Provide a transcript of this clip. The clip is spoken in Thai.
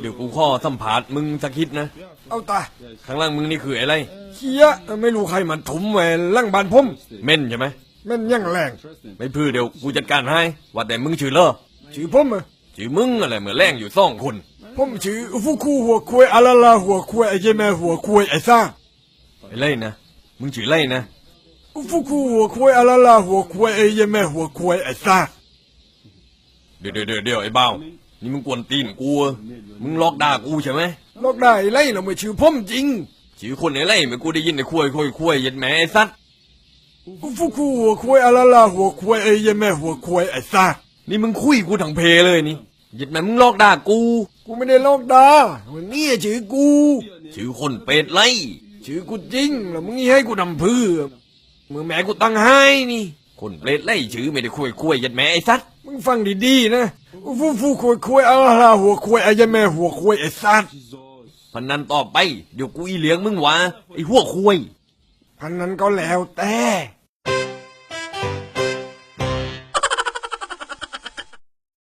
เดี๋ยวกูข้อสัมผัสมึงสักคิดนะ เอาตายข้างล่างมึงนี่คืออะไรเฮียไม่รู้ใครมันถมแหวนล่างบ้านผมเม่นใช่ไหมแม่นยังแรง ไม่พื้อเดี๋ยวกูจัดการให้ ว่าแต่มึงชื่อเลอชื่อผมอะชื่อมึงอะไรเหมือนแรงอยู่สองคนผมชื่อฟูคูหัวควยอาลาลาหัวควยไอเจแม่หัวควยไอซ่าไอ้เล่นะ มึงชื่อเล่นะฟูคูหัวควยอาลาลาหัวควยไอเจแม่หัวควยไอซ่าเดี๋ยวเดี๋ยวเดี๋ยวเดี๋ยวไอ้เบ้า นี่มึงกวนตีนกูเหรอมึงลอกด่ากูใช่ไหมลอกได้ไล่เราไม่ชื่อผมจริง ชื่อคนไอ้เล่เหมือนกูได้ยินไอ้คุยคุยคุยยัดแหม่ไอ้สัตว์ฟูคูหัวควยอาลาลาหัวควยไอเจแม่หัวควยไอซ่านี่มึงคุยกูทั้งเพเลยนี่ยัดแหม่มึงลอกด่ากู กูไม่ได้ลอกดาวันนี้ชื่อกู ชื่อคนเป็ดไล่ ชื่อกูจริงแล้วมึงให้กูทำเพื่อมือแม่กูตั้งให้นี่ คนเป็ดไล่ชื่อไม่ได้คุยคุยยัดแหม่ไอ้สัตว์มึงฟังดีๆนะ ฟูฟูควยควยอาลาลาหัวควยไอเจแม่หัวควยไอซ่าพนันต่อไป เดี๋ยวกูอีเลี้ยงมึงวะไอ้หัวคุยพันนั้นก็แล้วแต่